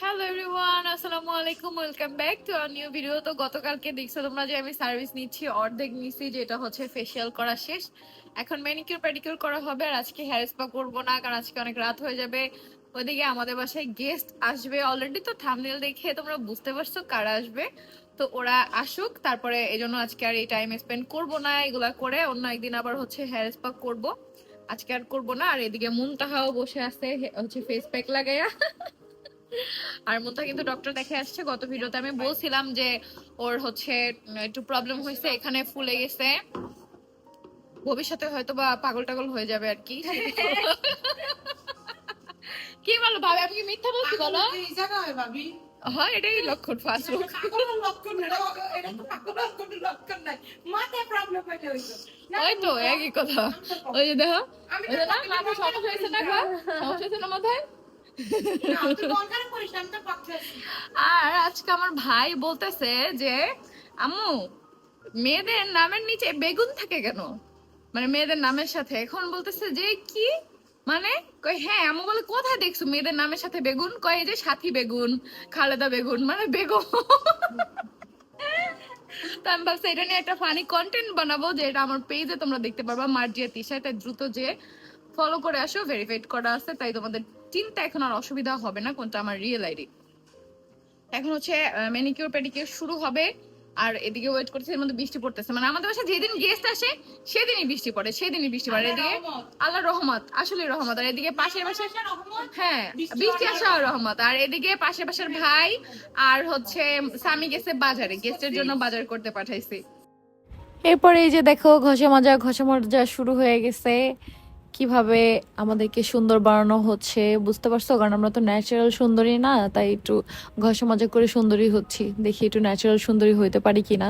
Hello everyone আসসালামু আলাইকুম welcome back to our new video তো গতকালকে দেখছ তোমরা যে আমি সার্ভিস নিচ্ছি, অর্ধেক নিচ্ছি, যেটা হচ্ছে ফেসিয়াল করা শেষ। এখন ম্যানিকিউর প্যাডিকিউর করা হবে আর আজকে হেয়ার স্পা করব না, কারণ আজকে অনেক রাত হয়ে যাবে। ওইদিকে আমাদের বাসায় গেস্ট আসবে অলরেডি তো থামনেল দেখে তোমরা বুঝতে পারছ কারা আসবে। তো ওরা আসুক, তারপরে এই জন্য আজকে আর এই টাইম স্পেন্ড করব না, এগুলা করে অন্য একদিন আবার হচ্ছে হেয়ার স্পা করব। আজকে আর করব না, আর এদিকে মুনতাহাও বসে আছে হচ্ছে ফেস প্যাক লাগাইয়া। আর মুন্তা কিন্তু ডক্টর দেখে আসছে গত ভিডিওতে আমি বলছিলাম যে ওর হচ্ছে একটু প্রবলেম হয়েছে এখানে ফুলে গেছে। ভবিষ্যতে হয়তো বা পাগল টাগল হয়ে যাবে আর কি। কি বলো ভাবে আমি কি মিথ্যা বলছি বলো? ভাবি। হয় এটাই লক্ষণ ফার্স্ট লক্ষণ ওই তো একই কথা। ওই যে দেখো ওই যে না মাথায় সমস্যা হয়েছে না। সমস্যা হয়েছে না মাথায়? আমি। আর আজকে আমার ভাই বলতেছে যে, আম্মু, মেয়েদের নামের নিচে বেগুন থাকে কেন? মানে মেয়েদের নামের সাথে। এখন বলতেছে যে, কি? মানে? কই হ্যাঁ আম্মু বলে, কোথায় দেখছ মেয়েদের নামের সাথে বেগুন? কয় যে সাথী বেগুন, খালেদা বেগুন মানে বেগুন। তো আমি ভাবছি, এটা নিয়ে একটা ফানি কন্টেন্ট বানাবো, যে এটা আমার পেজে তোমরা দেখতে পারবা, মার্জিয়া তিশায় তাই দ্রুত যে ফলো করে আসো ভেরিফাইড করা আছে, তাই তোমাদের চিন্তা এখন আর অসুবিধা হবে না কোনটা আমার রিয়েল আইডি এখন হচ্ছে ম্যানিকিউর প্যাডিকিউর শুরু হবে আর এদিকে ওয়েট করতেছে এর মধ্যে বৃষ্টি পড়তেছে। মানে আমাদের বাসায় যেদিন গেস্ট আসে সেদিনই বৃষ্টি পড়ে সেদিনই বৃষ্টি পড়ে। এদিকে আল্লাহ রহমত আসলে রহমত। আর এদিকে পাশের বাসায় হ্যাঁ বৃষ্টি আসা রহমত। আর এদিকে পাশের বাসার ভাই আর হচ্ছে স্বামী গেছে বাজারে। গেস্টের জন্য বাজার করতে পাঠাইছি। এরপরে এই যে দেখো ঘষা মাজা ঘষে মাজা শুরু হয়ে গেছে। কীভাবে আমাদেরকে সুন্দর বানানো হচ্ছে বুঝতে পারছ? কারণ আমরা তো ন্যাচারাল সুন্দরী না, তাই একটু ঘষা মাজা করে সুন্দরী হচ্ছি। দেখি একটু ন্যাচারাল সুন্দরী হইতে পারি কিনা।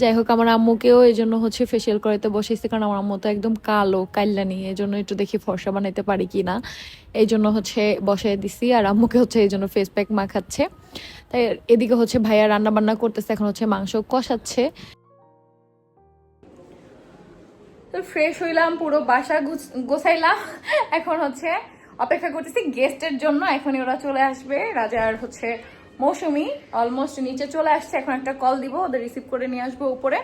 যাই হোক, আমার আম্মুকেও এই জন্য হচ্ছে ফেসিয়াল করাতে বসেছি, কারণ আমার আম্মু তো একদম কালো কাল্লানি এই জন্য একটু দেখি ফর্সা বানাইতে পারি কিনা। এই জন্য হচ্ছে বসাই দিছি, আর আম্মুকে হচ্ছে এই জন্য ফেস প্যাক মাখাচ্ছে। তাই এদিকে হচ্ছে ভাইয়া রান্না বান্না করতেছে, এখন হচ্ছে মাংস কষাচ্ছে। তো ফ্রেশ হইলাম, পুরো বাসা গুছ- গোছাইলাম। এখন হচ্ছে অপেক্ষা করতেছি গেস্টের জন্য। এখনই ওরা চলে আসবে। রাজার হচ্ছে মৌসুমি। অলমোস্ট নিচে চলে আসছে। এখন একটা কল দিব, ওদের রিসিভ করে নিয়ে আসব উপরে।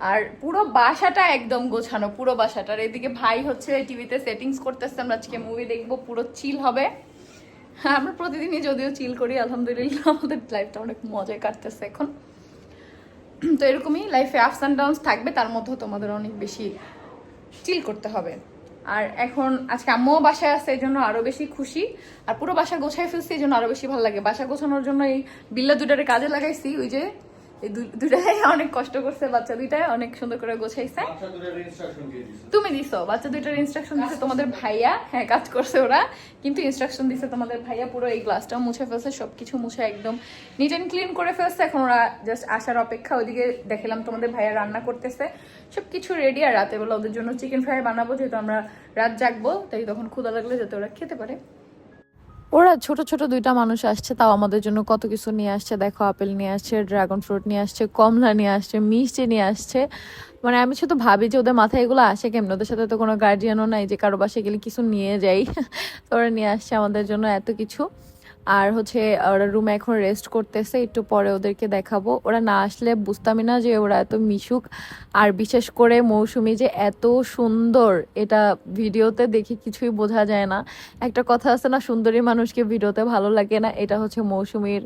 আর পুরো বাসাটা একদম গোছানো, পুরো বাসাটার। এদিকে ভাই হচ্ছে টিভিতে সেটিংস করতেছে। আমরা আজকে মুভি দেখব, পুরো চিল হবে। হ্যাঁ আমরা প্রতিদিনই যদিও চিল করি, আলহামদুলিল্লাহ। আমাদের লাইফটা অনেক মজায় কাটতেছে এখন। তো এরকমই লাইফে আপস অ্যান্ড ডাউনস থাকবে, তার মধ্যে তোমাদের অনেক বেশি চিল করতে হবে। আর এখন আজকে আম্মুও বাসায় আছে এই জন্য আরও বেশি খুশি। আর পুরো বাসা গোছায় ফেলছি এই জন্য আরও বেশি ভালো লাগে। বাসা গোছানোর জন্য এই বিল্লা দুটারে কাজে লাগাইছি, ওই যে এই দু- দুটাই অনেক কষ্ট করছে বাচ্চা দুইটাই অনেক সুন্দর করে গোছাইছে। তুমি দিছো বাচ্চা দুইটার ইনস্ট্রাকশন দিছে তোমাদের ভাইয়া হ্যাঁ কাজ করছে ওরা কিন্তু ইনস্ট্রাকশন দিছে তোমাদের ভাইয়া পুরো এই গ্লাসটাও মুছে ফেলছে সবকিছু মুছে একদম নিট অ্যান্ড ক্লিন করে ফেলছে। এখন ওরা জাস্ট আসার অপেক্ষা ওদিকে দেখলাম তোমাদের ভাইয়া রান্না করতেছে। সবকিছু রেডি আর রাতে বেলা ওদের জন্য চিকেন ফ্রাই বানাবো যেহেতু আমরা রাত জাগবো তাই তখন ক্ষুদা লাগলে যাতে ওরা খেতে পারে। ওরা ছোট ছোট দুইটা মানুষ আসছে, তাও আমাদের জন্য কত কিছু নিয়ে আসছে। দেখো, আপেল নিয়ে আসছে, ড্রাগন ফ্রুট নিয়ে আসছে, কমলা নিয়ে আসছে, মিষ্টি নিয়ে আসছে। মানে আমি শুধু ভাবি যে ওদের মাথায় এগুলো আসে কেমন? ওদের সাথে তো কোনো গার্জিয়ানও নাই যে কারও বাসায় গেলে কিছু নিয়ে যাই। তো ওরা নিয়ে আসছে আমাদের জন্য এত কিছু। আর হচ্ছে ওরা রুমে এখন রেস্ট করতেছে, একটু পরে ওদেরকে দেখাবো। ওরা না আসলে বুঝতামই না যে ওরা এত মিশুক। আর বিশেষ করে মৌসুমি যে এত সুন্দর, এটা ভিডিওতে দেখে কিছুই বোঝা যায় না। একটা কথা আছে না, সুন্দরী মানুষকে ভিডিওতে ভালো লাগে না, এটা হচ্ছে মৌসুমীর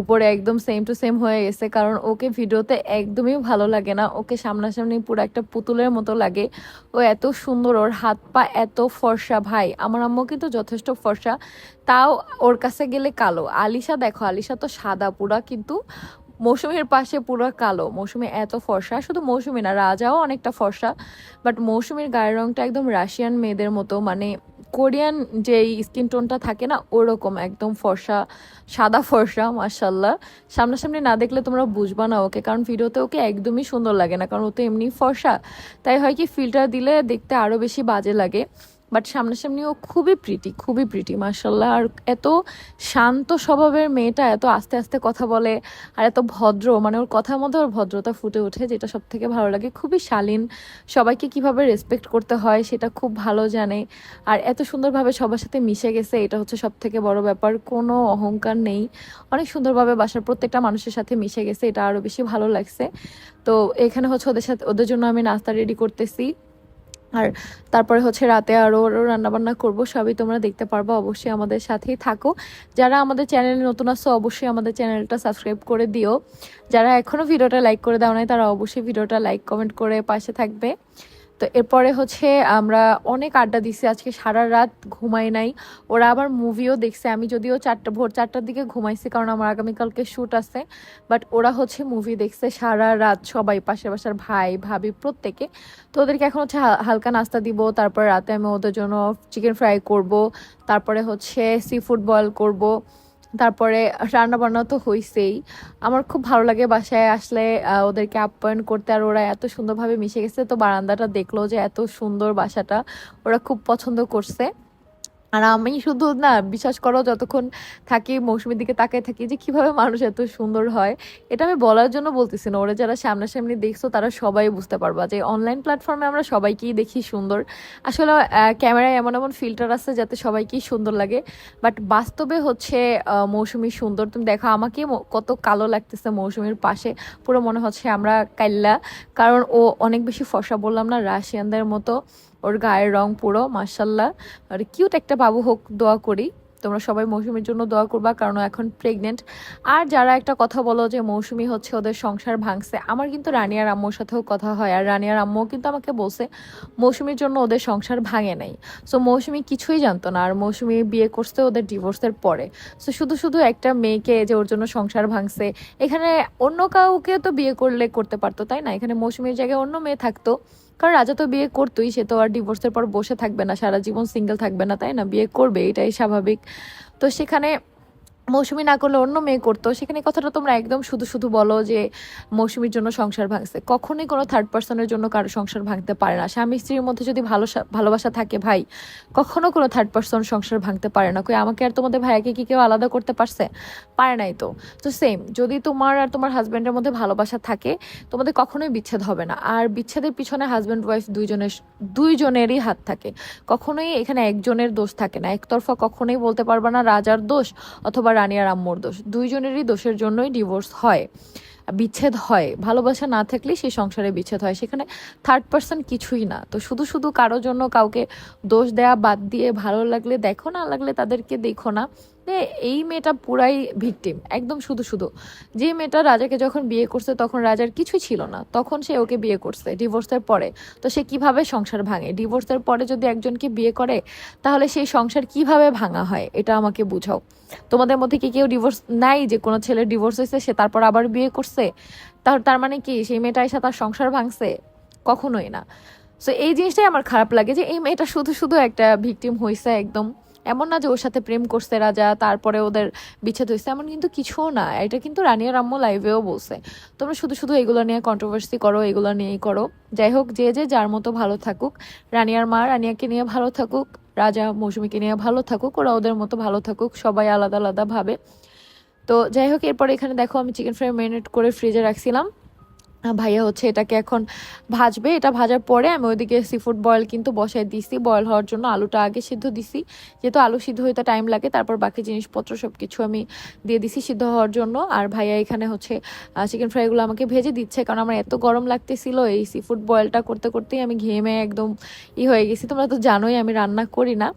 উপরে একদম সেম টু সেম হয়ে গেছে। কারণ ওকে ভিডিওতে একদমই ভালো লাগে না। ওকে সামনাসামনি পুরো একটা পুতুলের মতো লাগে। ও এত সুন্দর, ওর হাত পা এত ফর্সা। ভাই, আমার আম্মু কিন্তু যথেষ্ট ফর্সা। তাও ওর কাছে গেলে কালো। আলিশা দেখো, আলিশা তো সাদা পুরা, কিন্তু মৌসুমীর পাশে পুরো কালো। মৌসুমী এত ফর্সা, শুধু মৌসুমী না, রাজাও অনেকটা ফর্সা বাট মৌসুমীর গায়ের রংটা একদম রাশিয়ান মেয়েদের মতো মানে কোরিয়ান যে স্কিন টোনটা থাকে না, ওরকম একদম ফর্সা, সাদা ফর্সা মার্শাল্লাহ সামনাসামনি না দেখলে তোমরা বুঝবা না ওকে, কারণ ভিডিওতে ওকে একদমই সুন্দর লাগে না, কারণ ও তো এমনি ফর্সা। তাই হয় কি ফিল্টার দিলে দেখতে আরও বেশি বাজে লাগে। বাট সামনাসামনি ও খুবই প্রিটি খুবই প্রিটি মার্শাল্লাহ আর এত শান্ত স্বভাবের মেয়েটা এত আস্তে আস্তে কথা বলে, আর এত ভদ্র মানে ওর কথার মধ্যে ওর ভদ্রতা ফুটে ওঠে, যেটা সব থেকে ভালো লাগে। খুবই শালীন, সবাইকে কীভাবে রেসপেক্ট করতে হয় সেটা খুব ভালো জানে। আর এত সুন্দরভাবে সবার সাথে মিশে গেছে, এটা হচ্ছে সব থেকে বড় ব্যাপার, কোনো অহংকার নেই। অনেক সুন্দরভাবে বাসার প্রত্যেকটা মানুষের সাথে মিশে গেছে, এটা আরও বেশি ভালো লাগছে। তো এখানে হচ্ছে ওদের সাথে, ওদের জন্য আমি নাস্তা রেডি করতেছি। আর তারপরে হচ্ছে রাতে আরও রান্নাবান্না করব, সবই তোমরা দেখতে পারব, অবশ্যই আমাদের সাথেই থাকো। যারা আমাদের চ্যানেলে নতুন আসছো অবশ্যই আমাদের চ্যানেলটা সাবস্ক্রাইব করে দিও। যারা এখনও ভিডিওটা লাইক করে দাও নাই, তারা অবশ্যই ভিডিওটা লাইক, কমেন্ট করে পাশে থাকবে। তো এরপরে হচ্ছে আমরা অনেক আড্ডা দিছি, আজকে সারা রাত ঘুমাই নাই। ওরা আবার মুভিও দেখছে, আমি যদিও চারটা, ভোর চারটার দিকে ঘুমাইছি কারণ আমার আগামীকালকে শ্যুট আছে। বাট ওরা হচ্ছে মুভি দেখছে সারা রাত সবাই, পাশের বাসার ভাই, ভাবি প্রত্যেকে। তো ওদেরকে এখন হচ্ছে হালকা নাস্তা দিব, তারপর রাতে আমি ওদের জন্য চিকেন ফ্রাই করব, তারপরে হচ্ছে সি ফুড বয়েল করব। তারপরে রান্না বান্না তো হয়েছেই আমার খুব ভালো লাগে বাসায় আসলে ওদেরকে আপ্যায়ন করতে আর ওরা এত সুন্দরভাবে মিশে গেছে। তো বারান্দাটা দেখল যে এত সুন্দর বাসাটা। ওরা খুব পছন্দ করছে। আর আমি শুধু না বিশ্বাস করো, যতক্ষণ থাকি, মৌসুমীর দিকে তাকায় থাকি যে কীভাবে মানুষ এত সুন্দর হয়, এটা আমি বলার জন্য বলতেছি না। ওরা যারা সামনাসামনি দেখছ, তারা সবাই বুঝতে পারবা যে অনলাইন প্ল্যাটফর্মে আমরা সবাইকেই দেখি সুন্দর। আসলে ক্যামেরায় এমন এমন ফিল্টার আছে যাতে সবাইকেই সুন্দর লাগে। বাট বাস্তবে হচ্ছে মৌসুমী সুন্দর। তুমি দেখো, আমাকে কত কালো লাগতেছে মৌসুমীর পাশে। পুরো মনে হচ্ছে আমরা কাইল্লা। কারণ ও অনেক বেশি ফসা বললাম না, রাশিয়ানদের মতো। ওর গায়ের রং পুরো মার্শাল্লাহ আর কিউট একটা বাবু হোক, দোয়া করি। তোমরা সবাই মৌসুমীর জন্য দোয়া করবা, কারণ এখন প্রেগনেন্ট আর যারা একটা কথা বলো যে মৌসুমী হচ্ছে ওদের সংসার ভাঙছে, আমার কিন্তু রানিয়ার আম্মুর সাথেও কথা হয়। আর রানিয়ার আম্মুও কিন্তু আমাকে বলছে, মৌসুমীর জন্য ওদের সংসার ভাঙে নাই। সো মৌসুমী কিছুই জানতো না, আর মৌসুমী বিয়ে করছে ওদের ডিভোর্সের পরে। সো শুধু শুধু একটা মেয়েকে যে ওর জন্য সংসার ভাঙছে, এখানে অন্য কাউকে তো বিয়ে করলে করতে পারতো, তাই না? এখানে মৌসুমীর জায়গায় অন্য মেয়ে থাকতো। কারণ রাজা তো বিয়ে করতোই, সে তো আর ডিভোর্সের পর বসে থাকবে না, সারা জীবন সিঙ্গেল থাকবে না, তাই না? বিয়ে করবে, এটাই স্বাভাবিক। তো সেখানে মৌসুমি না করলে অন্য মেয়ে করতো, সেখানে কথাটা তোমরা একদম শুধু শুধু বলো যে মৌসুমির জন্য সংসার ভাঙছে। কখনোই কোনো থার্ড পার্সনের জন্য কারও সংসার ভাঙতে পারে না। স্বামী স্ত্রীর মধ্যে যদি ভালো ভালোবাসা থাকে ভাই, কখনো কোনো থার্ড পার্সন সংসার ভাঙতে পারে না। কই আমাকে আর তোমাদের ভাইয়াকে কি কেউ আলাদা করতে পারছে? পারে নাই তো। তো সেম যদি তোমার আর তোমার হাজব্যান্ডের মধ্যে ভালোবাসা থাকে, তোমাদের কখনোই বিচ্ছেদ হবে না। আর বিচ্ছেদের পিছনে হাজব্যান্ড ওয়াইফ দুইজনের, দুইজনেরই হাত থাকে। কখনোই এখানে একজনের দোষ থাকে না। একতরফা কখনোই বলতে পারবে না রাজার দোষ অথবা রানিয়ার আম্মুর দোষ। দুইজনেরই দোষের জন্যই ডিভোর্স হয়, বিচ্ছেদ হয়। ভালোবাসা না থাকলে সেই সংসারে বিচ্ছেদ হয়। সেখানে থার্ড পার্সন কিছুই না। তো শুধু শুধু কারোর জন্য কাউকে দোষ দেয়া বাদ দিয়ে ভালো লাগলে দেখো, না লাগলে তাদেরকে দেখো না। এই মেয়েটা পুরাই ভিকটিম, একদম শুধু শুধু। যে মেয়েটা রাজাকে যখন বিয়ে করছে তখন রাজার কিছুই ছিল না, তখন সে ওকে বিয়ে করছে ডিভোর্সের পরে। তো সে কীভাবে সংসার ভাঙে? ডিভোর্সের পরে যদি একজনকে বিয়ে করে, তাহলে সেই সংসার কীভাবে ভাঙা হয়? এটা আমাকে বুঝাও। তোমাদের মধ্যে কি কেউ ডিভোর্স নাই যে কোনো ছেলের ডিভোর্স হয়েছে, সে তারপর আবার বিয়ে করছে? তার তার মানে কি সেই মেয়েটা এসে তার সংসার ভাঙছে? কখনোই না। সো এই জিনিসটাই আমার খারাপ লাগে যে এই মেয়েটা শুধু শুধু একটা ভিকটিম হয়েছে একদম। এমন না যে ওর সাথে প্রেম করছে রাজা, তারপরে ওদের বিচ্ছেদ হয়েছে, এমন কিন্তু কিছুও না। এটা কিন্তু রানিয়া রাম্মু লাইভেও বলছে। তোমরা শুধু শুধু এগুলো নিয়ে কন্ট্রোভার্সি করো, এগুলো নিয়েই করো। যাই হোক, যে যে যার মতো ভালো থাকুক রানিয়ার মা রানিয়াকে নিয়ে ভালো থাকুক, রাজা মৌসুমীকে নিয়ে ভালো থাকুক, ওরা ওদের মতো ভালো থাকুক, সবাই আলাদা আলাদাভাবে তো যাই হোক, এরপরে এখানে দেখো আমি চিকেন ফ্রাই ম্যারিনেট করে ফ্রিজে রাখছিলাম। ভাইয়া হচ্ছে এটাকে এখন ভাজবে। এটা ভাজার পরে আমি ওইদিকে সি ফুড বয়েল কিন্তু বসায় দিছি। বয়েল হওয়ার জন্য আলুটা আগে সিদ্ধ দিছি। যেহেতু আলু সিদ্ধ হইতে টাইম লাগে, তারপর বাকি জিনিসপত্র সব কিছু আমি দিয়ে দিছি সিদ্ধ হওয়ার জন্য। আর ভাইয়া এখানে হচ্ছে চিকেন ফ্রাইগুলো আমাকে ভেজে দিচ্ছে, কারণ আমার এত গরম লাগতেছিল। এই সি ফুড বয়েলটা করতে করতেই আমি ঘেমে একদম ই হয়ে গেছি। তোমরা তো জানোই আমি রান্না করি না।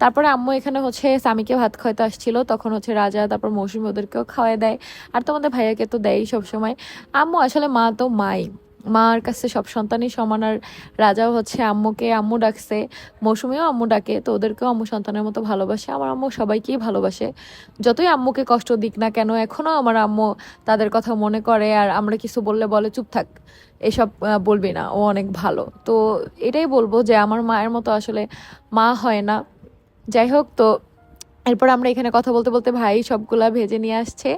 তারপরে আম্মু এখানে হচ্ছে স্বামীকে ভাত খাওয়াতে আসছিল। তখন হচ্ছে রাজা, তারপর মৌসুমি ওদেরকেও খাওয়াই দেয়। আর তোমাদের ভাইয়াকে তো দেয়ই সবসময়। আম্মু আসলে মা তো মাই। মার কাছে সব সন্তানই সমান আর রাজাও হচ্ছে আম্মুকে আম্মু ডাকছে, মৌসুমিও আম্মু ডাকে, তো ওদেরকেও আম্মু সন্তানের মতো ভালোবাসে, আমার আম্মু সবাইকেই ভালোবাসে। যতই আম্মুকে কষ্ট দিক না কেন এখনও আমার আম্মু তাদের কথা মনে করে আর আমরা কিছু বললে বলে, চুপ থাক, এসব বলবি না, ও অনেক ভালো। তো এটাই বলব যে আমার মায়ের মতো আসলে মা হয় না। যাই হোক, তো এরপর আমরা এখানে কথা বলতে বলতে ভাই সবগুলা ভেজে নিয়ে আসছে।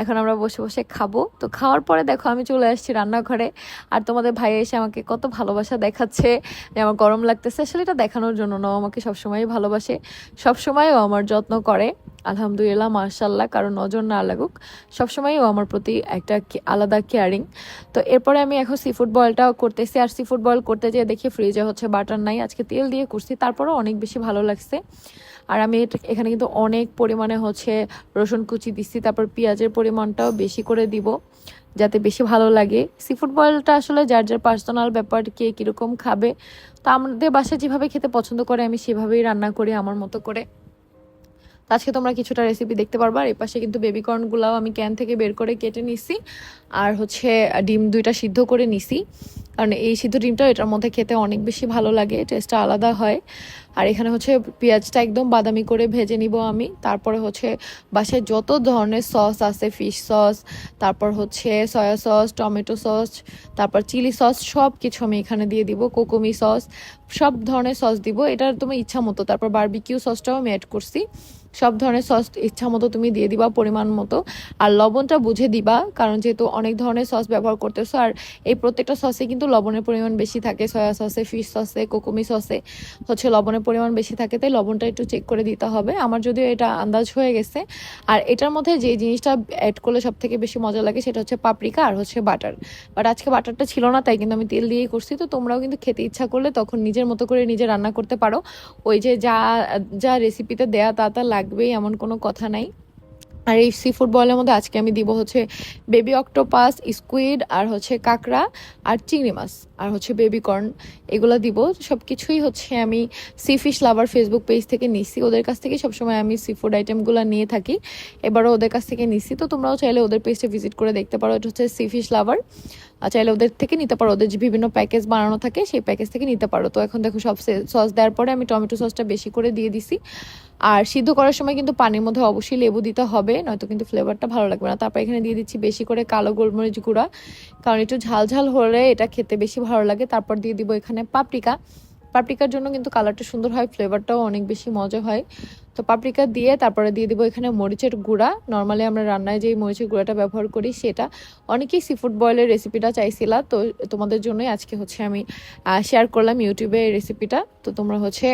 এখন আমরা বসে বসে খাব। তো খাওয়ার পরে দেখো আমি চলে আসছি রান্নাঘরে। আর তোমাদের ভাই এসে আমাকে কত ভালোবাসা দেখাচ্ছে, যে আমার গরম লাগতেছে। আসলে এটা দেখানোর জন্য না আমাকে সবসময় ভালোবাসে। সবসময় ও আমার যত্ন করে। আলহামদুলিল্লাহ মার্শাল্লাহ কারণ নজর না লাগুক। সবসময় ও আমার প্রতি একটা আলাদা কেয়ারিং তো এরপরে আমি এখন সি ফুড বয়েলটাও করতেছি। আর সি ফুড বয়েল করতে যেয়ে দেখি ফ্রিজে হচ্ছে বাটার নাই। আজকে তেল দিয়ে করছি। তারপরেও অনেক বেশি ভালো লাগছে। আর আমি এখানে কিন্তু অনেক পরিমাণে হচ্ছে রসুন কুচি দিচ্ছি, তারপর পেঁয়াজের পরিমাণটাও বেশি করে দিব যাতে বেশি ভালো লাগে। সি ফুড বয়েলটা আসলে যার যার পার্সোনাল ব্যাপার, কে কীরকম খাবে, তো আমাদের বাসায় যেভাবে খেতে পছন্দ করে আমি সেভাবেই রান্না করি আমার মতো করে। আজকে তোমরা কিছুটা রেসিপি দেখতে পারবা, আর পাশে কিন্তু বেবি কর্নগুলাও আমি ক্যান থেকে বের করে কেটে নিছি, আর হচ্ছে ডিম দুইটা সিদ্ধ করে নিছি। কারণ এই সিদ্ধ ডিমটা এটার মধ্যে খেতে অনেক বেশি ভালো লাগে টেস্টটা আলাদা হয়। আর এখানে হচ্ছে পেঁয়াজটা একদম বাদামি করে ভেজে নিব আমি। তারপরে হচ্ছে বাসায় যত ধরনের সস আছে, ফিশ সস, তারপর হচ্ছে সয়া সস, টমেটো সস, তারপর চিলি সস সব কিছু আমি এখানে দিয়ে দিব কোকুমি সস, সব ধরনের সস দিব। এটা তোমার ইচ্ছা মতো। তারপর বার্বিকিউ সসটাও আমি অ্যাড করছি। সব ধরনের সস ইচ্ছা মতো তুমি দিয়ে দিবা, পরিমাণ মতো। আর লবণটা বুঝে দিবা, কারণ যেহেতু অনেক ধরনের সস ব্যবহার করতেছো, আর এই প্রত্যেকটা সসে কিন্তু লবণের পরিমাণ বেশি থাকে। সয়া সসে ফিশ সসে কোকোমি সসে হচ্ছে লবণের পরিমাণ বেশি থাকে, তাই লবণটা একটু চেক করে দিতে হবে। আমার যদিও এটা আন্দাজ হয়ে গেছে। আর এটার মধ্যে যে জিনিসটা অ্যাড করলে সব থেকে বেশি মজা লাগে সেটা হচ্ছে পাপরিকা আর হচ্ছে বাটার বাট আজকে বাটারটা ছিল না, তাই কিন্তু আমি তেল দিয়েই করছি। তো তোমরাও কিন্তু খেতে ইচ্ছা করলে তখন নিজের মতো করে নিজে রান্না করতে পারো। ওই যে যা যা রেসিপিতে দেয়া তা তা লাগবেই এমন কোনো কথা নাই। আর এই সি ফুড বয়েলের মধ্যে আজকে আমি দিব হচ্ছে বেবি অক্টোপাস, স্কুইড আর হচ্ছে কাঁকড়া আর চিংড়ি মাছ আর হচ্ছে বেবি কর্ন এগুলো দিব। সব কিছুই হচ্ছে আমি sea fish lover Facebook page থেকে নিছি। ওদের কাছ থেকে সবসময় আমি সি ফুড আইটেমগুলো নিয়ে থাকি। এবারও ওদের কাছ থেকে নিছি। তো তোমরাও চাইলে ওদের পেজটা ভিজিট করে দেখতে পারো। এটা হচ্ছে সি ফিশ লাভার। চাইলে ওদের থেকে নিতে পারো। ওদের যে বিভিন্ন প্যাকেজ বানানো থাকে, সেই প্যাকেজ থেকে নিতে পারো। তো এখন দেখো সব সস দেওয়ার পরে আমি টমেটো সসটা বেশি করে দিয়ে দিছি। আর সিদ্ধ করার সময় কিন্তু পানির মধ্যে অবশ্যই লেবু দিতে হবে, নয়তো কিন্তু ফ্লেভারটা ভালো লাগবে না। তারপর এখানে দিয়ে দিচ্ছি বেশি করে কালো গোলমরিচ গুঁড়া, কারণ একটু ঝাল ঝাল হলে এটা খেতে বেশি ভালো লাগে। তারপর দিয়ে দিব এখানে পাপরিকা পাপরিকার জন্য কিন্তু কালারটা সুন্দর হয়, ফ্লেভারটাও অনেক বেশি মজা হয়। তো পাপরিকা দিয়ে তারপরে দিয়ে দিব এখানে মরিচের গুঁড়া। নর্মালি আমরা রান্নায় যেই মরিচের গুঁড়াটা ব্যবহার করি সেটা। অনেকেই সি ফুড বয়েলের রেসিপিটা চাইছিলা, তো তোমাদের জন্যই আজকে হচ্ছে আমি শেয়ার করলাম ইউটিউবে এই রেসিপিটা তো তোমরা হচ্ছে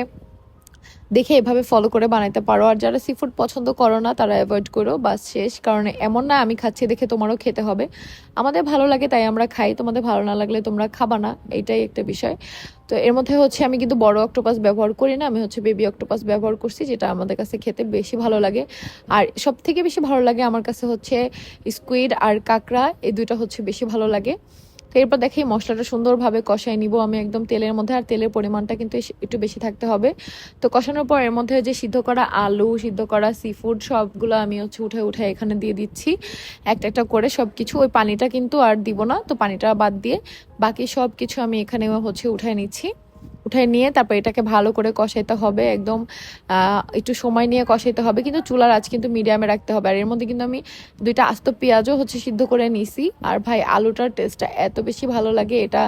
দেখে এভাবে ফলো করে বানাইতে পারো। আর যারা সি ফুড পছন্দ করো না, তারা অ্যাভয়েড করো, বাস শেষ। কারণ এমন না, আমি খাচ্ছি, দেখে তোমারও খেতে হবে। আমাদের ভালো লাগে, তাই আমরা খাই। তোমাদের ভালো না লাগলে তোমরা খাবা না এইটাই একটা বিষয়। তো এর মধ্যে হচ্ছে, আমি কিন্তু বড় অক্টোপাস ব্যবহার করি না, আমি হচ্ছে বেবি অক্টোপাস ব্যবহার করছি, যেটা আমাদের কাছে খেতে বেশি ভালো লাগে। আর সব থেকে বেশি ভালো লাগে আমার কাছে হচ্ছে স্কুইড আর কাঁকড়া, এই দুইটা হচ্ছে বেশি ভালো লাগে। এরপর দেখি মশলাটা সুন্দরভাবে কষাই নিব। আমি একদম তেলের মধ্যে, আর তেলের পরিমাণটা কিন্তু একটু বেশি থাকতে হবে। তো কষানোর পর এর মধ্যে যে সিদ্ধ করা আলু, সিদ্ধ করা সি ফুড সবগুলো আমি হচ্ছে উঠে উঠে এখানে দিয়ে দিচ্ছি। একটা একটা করে সব কিছু ওই পানিটা কিন্তু আর দিব না, তো পানিটা বাদ দিয়ে বাকি সব কিছু আমি এখানে হচ্ছে উঠায় নিচ্ছি। উঠায় নিয়ে তারপর এটাকে ভালো করে কষাইতে হবে একদম একটু সময় নিয়ে কষাইতে হবে। কিন্তু চুলার আজ কিন্তু মিডিয়ামে রাখতে হবে। আর এর মধ্যে কিন্তু আমি দুইটা আস্ত পেঁয়াজও হচ্ছে সিদ্ধ করে নিছি। আর ভাই, আলুটার টেস্টটা এত বেশি ভালো লাগে এটা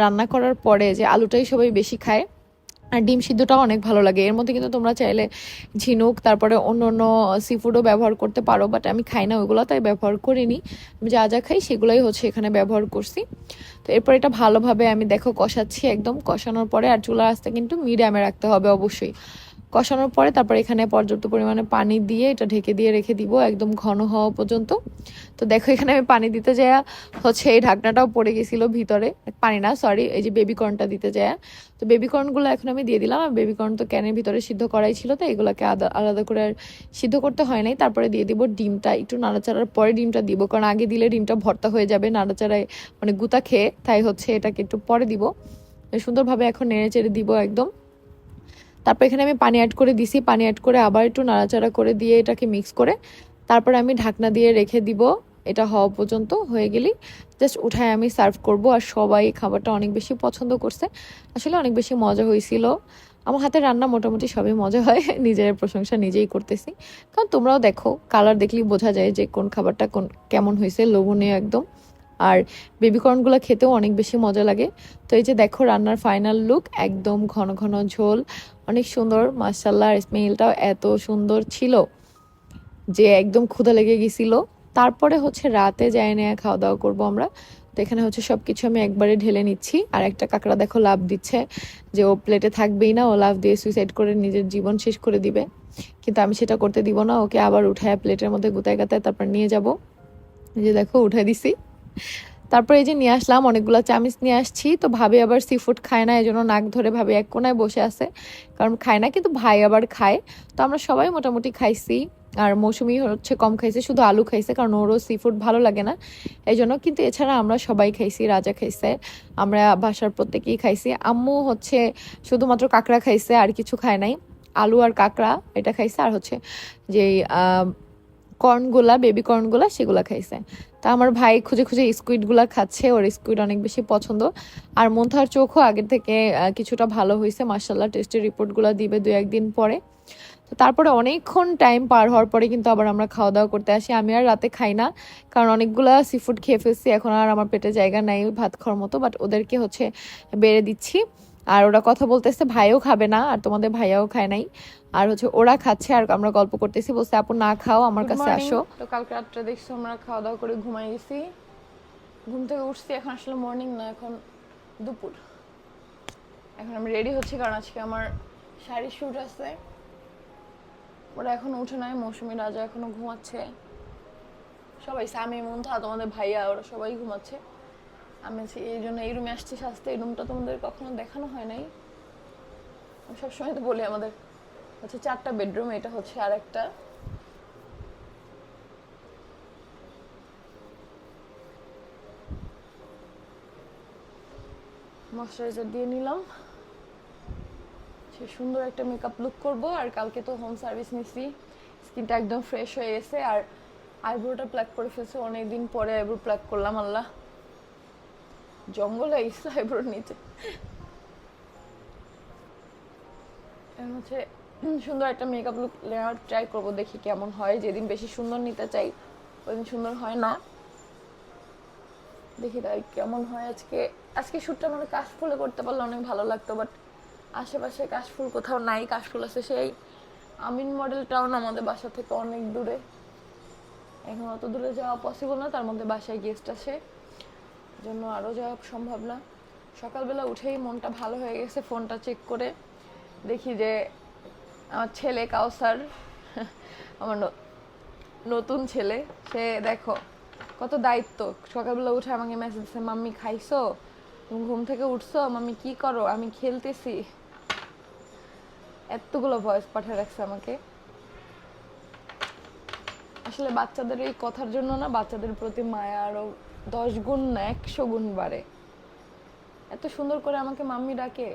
রান্না করার পরে যে আলুটাই সবাই বেশি খায়। আর ডিম সিদ্ধটাও অনেক ভালো লাগে। এর মধ্যে কিন্তু তোমরা চাইলে ঝিনুক, তারপরে অন্য অন্য সি ফুডও ব্যবহার করতে পারো বাট আমি খাই না ওইগুলো, তাই ব্যবহার করিনি। আমি যা যা খাই সেগুলোই হচ্ছে এখানে ব্যবহার করছি। তো এরপর এটা ভালোভাবে আমি দেখো কষাচ্ছি একদম। কষানোর পরে আর চুলার আস্তে কিন্তু মিডিয়ামে রাখতে হবে অবশ্যই। কষানোর পরে তারপর এখানে পর্যাপ্ত পরিমাণে পানি দিয়ে এটা ঢেকে দিয়ে রেখে দিব একদম ঘন হওয়া পর্যন্ত। তো দেখো এখানে আমি পানি দিতে যায় হচ্ছে এই ঢাকনাটাও পড়ে গেছিল ভিতরে। পানি না সরি এই যে বেবি কর্নটা দিতে যায় তো বেবি কর্নগুলো এখন আমি দিয়ে দিলাম, আর বেবি কর্ন তো ক্যানের ভিতরে সিদ্ধ করাই ছিল, তো এগুলোকে আলাদা করে আর সিদ্ধ করতে হয় নাই। তারপরে দিয়ে দিব ডিমটা, একটু নাড়াচাড়ার পরে ডিমটা দিব, কারণ আগে দিলে ডিমটা ভর্তা হয়ে যাবে নাড়াচাড়ায় মানে গুতা খেয়ে, তাই হচ্ছে এটাকে একটু পরে দিব। সুন্দরভাবে এখন নেড়ে চেড়ে দিব একদম। তারপর এখানে আমি পানি অ্যাড করে দিছি, পানি অ্যাড করে আবার একটু নাড়াচাড়া করে দিয়ে এটাকে মিক্স করে তারপরে আমি ঢাকনা দিয়ে রেখে দিব, এটা হওয়া পর্যন্ত হয়ে গেলেই জাস্ট উঠায় আমি সার্ভ করব আর সবাই খাবারটা অনেক বেশি পছন্দ করছে। আসলে অনেক বেশি মজা হয়েছিল। আমার হাতে রান্না মোটামুটি সবই মজা হয়, নিজের প্রশংসা নিজেই করতেছি। কারণ তোমরাও দেখো কালার দেখলেই বোঝা যায় যে কোন খাবারটা কোন, কেমন হয়েছে, লোভনীয় একদম। আর বেবিকর্নগুলো খেতেও অনেক বেশি মজা লাগে। তো এই যে দেখো রান্নার ফাইনাল লুক একদম ঘন ঘন ঝোল, অনেক সুন্দর আর স্মেলটাও এত সুন্দর ছিল যে একদম ক্ষুধা লেগে গেছিল। তারপরে হচ্ছে রাতে যাই নিয়ে খাওয়া দাওয়া করব আমরা। তো এখানে হচ্ছে সব কিছু আমি একবারে ঢেলে নিচ্ছি। আর একটা কাঁকড়া দেখো লাভ দিচ্ছে যে ও প্লেটে থাকবেই না, ও লাভ দিয়ে সুইসাইড করে নিজের জীবন শেষ করে দিবে। কিন্তু আমি সেটা করতে দিব না, ওকে আবার উঠায় প্লেটের মধ্যে গুতায় গাতায় তারপর নিয়ে যাব। যে দেখো উঠাই দিছি। তারপরে এই যে নিয়ে আসলাম, অনেকগুলো চামিচ নিয়ে আসছি। তো ভাবি আবার সি ফুড খায় না এই জন্য নাক ধরে ভাবি এক কোনায় বসে আছে। কারণ খায় না, কিন্তু ভাই আবার খায়। তো আমরা সবাই মোটামুটি খাইছি। আর মৌসুমি হচ্ছে কম খাইছে, শুধু আলু খাইছে, কারণ ওরও সি ফুড ভালো লাগে না। এই জন্য কিন্তু এছাড়া আমরা সবাই খাইছি, রাজা খাইছে। আমরা বাসার প্রত্যেকেই খাইছি। আম্মু হচ্ছে শুধুমাত্র কাঁকড়া খাইছে, আর কিছু খায় নাই। আলু আর কাঁকড়া, এটা খাইছে। আর হচ্ছে যে কর্নগুলা, বেবি কর্নগুলা সেগুলা খাইছে। তা আমার ভাই খুঁজে খুঁজে স্কুইডগুলা খাচ্ছে, ওর স্কুইড অনেক বেশি পছন্দ। আর মন্থার চোখও আগের থেকে কিছুটা ভালো হয়েছে মার্শাল্লাহ টেস্টের রিপোর্টগুলো দিবে দু একদিন পরে। তো তারপরে অনেকক্ষণ টাইম পার হওয়ার পরে কিন্তু আবার আমরা খাওয়া দাওয়া করতে আসি। আমি আর রাতে খাই না, কারণ অনেকগুলা সি ফুড খেয়ে ফেলছি, এখন আর আমার পেটে জায়গা নাই, ভাত খাওয়ার মতো বাট ওদেরকে হচ্ছে বেড়ে দিচ্ছি। আর ওরা কথা বলতেছে ভাইও খাবে না আর তোমাদের ভাইয়াও খায় নাই। আর হচ্ছে ওরা খাচ্ছে আর আমরা গল্প করতেছি বলছে আপু না খাও আমার কাছে আসো। তো কালকে রাত্রে দেখছ আমরা খাওয়া দাওয়া করে ঘুমাই গেছি। ঘুম থেকে উঠছি এখন আসলে মর্নিং না এখন দুপুর। এখন আমি রেডি হচ্ছি কারণ আজকে আমার শাড়ি শুট আছে। ওরা এখনও উঠে নাই মৌসুমী রাজা এখনও ঘুমাচ্ছে। সবাই স্বামী মন্থা তোমাদের ভাইয়া ওরা সবাই ঘুমাচ্ছে। আমি এই জন্য এই রুমে আসছি, সাজতে। এই রুমটা তোমাদের কখনো দেখানো হয় নাই। আমি সবসময় তো বলি আমাদের হচ্ছে চারটা বেডরুম এটা হচ্ছে আর একটা ময়শ্চারাইজার দিয়ে নিলাম। সে সুন্দর একটা মেকআপ লুক করব, আর কালকে তো হোম সার্ভিস নিছি। স্কিনটা একদম ফ্রেশ হয়ে গেছে, আর আইব্রোটা প্ল্যাক করে ফেলছে, অনেকদিন পরে আইব্রো প্ল্যাক করলাম, আল্লাহ। জঙ্গলে আইসলো আইব্রোর নিচে সুন্দর একটা মেকআপ লুক নেওয়ার ট্রাই করব, দেখি কেমন হয়। যেদিন বেশি সুন্দর নিতে চাই, ওইদিন সুন্দর হয় না। দেখি তাই কেমন হয় আজকে। আজকে শ্যুটটা মানে কাশফুলে করতে পারলে অনেক ভালো লাগতো বাট আশেপাশে কাশফুল কোথাও নাই, কাশফুল আছে সেই আমিন মডেল টাউন আমাদের বাসা থেকে অনেক দূরে। এখন অত দূরে যাওয়া পসিবল না, তার মধ্যে বাসায় গেস্ট আসে। জন্য আরও যাওয়া সম্ভব না। সকালবেলা উঠেই মনটা ভালো হয়ে গেছে, ফোনটা চেক করে দেখি যে আমার ছেলে কাউসার, আমার নতুন ছেলে, সে দেখো কত দায়িত্ব। সকালবেলা উঠে আমাকে মেসেজ দিচ্ছে মাম্মি, খাইছো? ঘুম থেকে উঠছো? মাম্মি, কি করো? আমি খেলতেছি। এতগুলো ভয়েস পাঠিয়ে রাখছে আমাকে। আসলে বাচ্চাদের এই কথার জন্য না, বাচ্চাদের প্রতি মায়া আরও দশ গুণ না একশো গুণ বাড়ে। এত সুন্দর করে আমাকে মাম্মি ডাকে।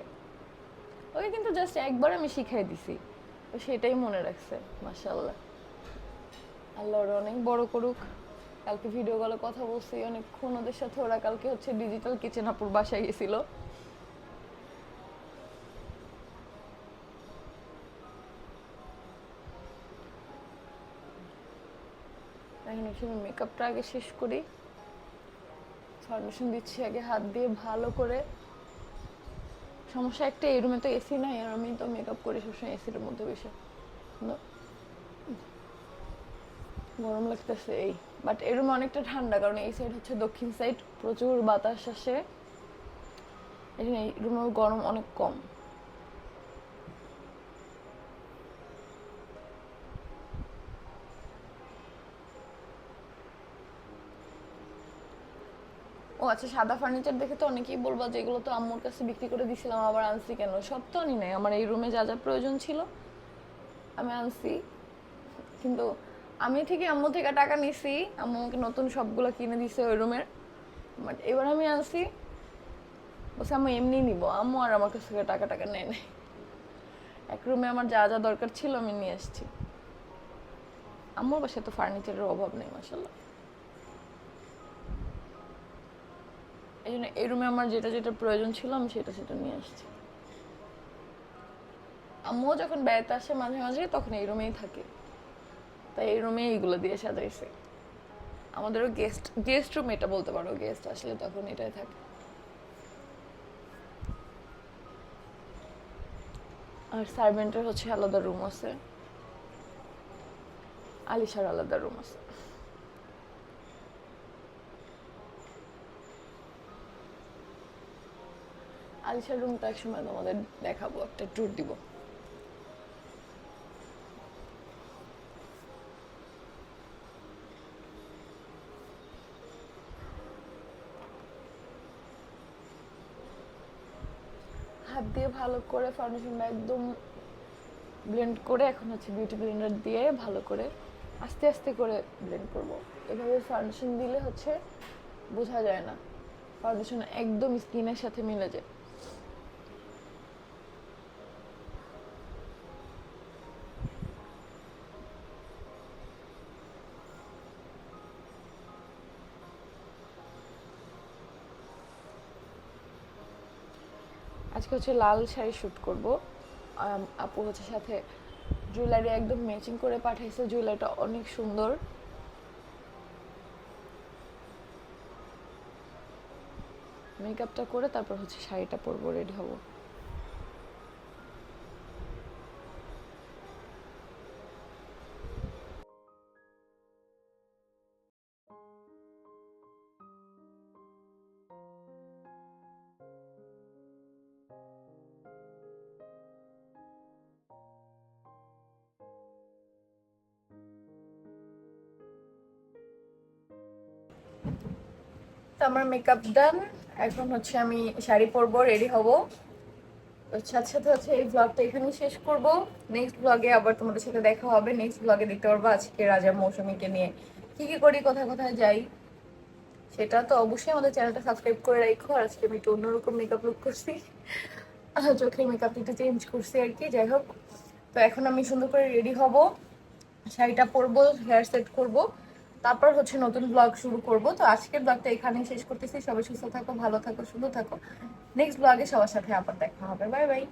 ওকে কিন্তু জাস্ট একবার আমি শিখাই দিছি। তো সেটাই মনে রাখছে মাশাল্লাহ আল্লাহ ওরা অনেক বড় করুক। কালকে ভিডিও কলে কথা বলছি, অনেকক্ষণ ওদের সাথে ওরা কালকে হচ্ছে ডিজিটাল কিচেন আপুর বাসায় গেছিল। এখন মেকআপটা আগে শেষ করি। ফাউন্ডেশন দিচ্ছি আগে হাত দিয়ে ভালো করে। সমস্যা একটা, এই রুমে তো এসি নাই, আর আমি তো মেকআপ করি সবসময় এসির মধ্যে বসে। গরম লাগতেছে এই। বাট এই রুমে অনেকটা ঠান্ডা, কারণ এই সাইড হচ্ছে দক্ষিণ সাইড প্রচুর বাতাস আসে। এই জন্য এই রুমে গরম অনেক কম। আচ্ছা সাদা ফার্নিচার দেখে তো অনেকেই বলবা যে এগুলো তো আম্মুর কাছে বিক্রি করে দিছিলাম, আবার আনছি কেন? সব তো আনি নাই। আমার এই রুমে যা যা প্রয়োজন ছিল, আমি আনছি। কিন্তু আমি ঠিকই আম্মু থেকে টাকা নিছি, আম্মু আমাকে নতুন সবগুলো কিনে দিছে ওই রুমের বাট এবার আমি আনছি, বলছে আমি এমনি নিব। আম্মু আর আমার কাছ থেকে টাকা টাকা নেয় নাই। এক রুমে আমার যা যা দরকার ছিল, আমি নিয়ে আসছি। আম্মুর বাসায় তো ফার্নিচারের অভাব নেই মাসাল্লাহ এই জন্য এই রুমে আমার যেটা যেটা প্রয়োজন ছিল, আমি সেটা সেটা নিয়ে আসছি। আম্মুও যখন বেড়াতে আসে মাঝে মাঝে, তখন এই রুমেই থাকে। তাই এই রুমে এইগুলো দিয়ে সাজাইছে। আমাদেরও গেস্ট গেস্ট রুম এটা বলতে পারো গেস্ট আসলে তখন এটাই থাকে। আর সার্ভেন্টের হচ্ছে আলাদা রুম আছে। আলিশার আলাদা রুম আছে। আলিশার রুমটা একসময় তোমাদের দেখাবো, একটা ট্যুর দিব। হাত দিয়ে ভালো করে ফাউন্ডেশনটা একদম ব্লেন্ড করে, এখন হচ্ছে বিউটি ব্লেন্ডার দিয়ে ভালো করে আস্তে আস্তে করে ব্লেন্ড করব। এভাবে ফাউন্ডেশন দিলে হচ্ছে বোঝা যায় না। ফাউন্ডেশন একদম স্কিনের সাথে মিলে যায়। আজকে হচ্ছে লাল শাড়ি শ্যুট করব। আপু হচ্ছে সাথে জুয়েলারি একদম ম্যাচিং করে পাঠাইছে জুয়েলারিটা অনেক সুন্দর। মেকআপটা করে তারপর হচ্ছে শাড়িটা পরবো রেডি হব। তো আমার মেকআপ ডান এখন হচ্ছে আমি শাড়ি পরবো রেডি হব। সাথে সাথে হচ্ছে এই ব্লগটা এখানেই শেষ করব। নেক্সট ব্লগে আবার তোমাদের সাথে দেখা হবে। নেক্সট ব্লগে দেখতে পারব আজকে রাজা মৌসুমীকে নিয়ে। কি কি করি, কোথায় কোথায় যাই, সেটা তো অবশ্যই আমাদের চ্যানেলটা সাবস্ক্রাইব করে রাখো। আর আজকে আমি একটু অন্যরকম মেকআপ লুক করছি। চোখের মেকআপ একটু চেঞ্জ করছি আর কি, যাই হোক। তো এখন আমি সুন্দর করে রেডি হব। শাড়িটা পরবো হেয়ার সেট করব। তারপর হচ্ছে নতুন ব্লগ শুরু করব। তো আজকের ব্লগটা এখানেই শেষ করতেছি। সবাই সুস্থ থাকো, ভালো থাকো, সুন্দর থাকো। নেক্সট ব্লগে সবার সাথে আবার দেখা হবে। Bye bye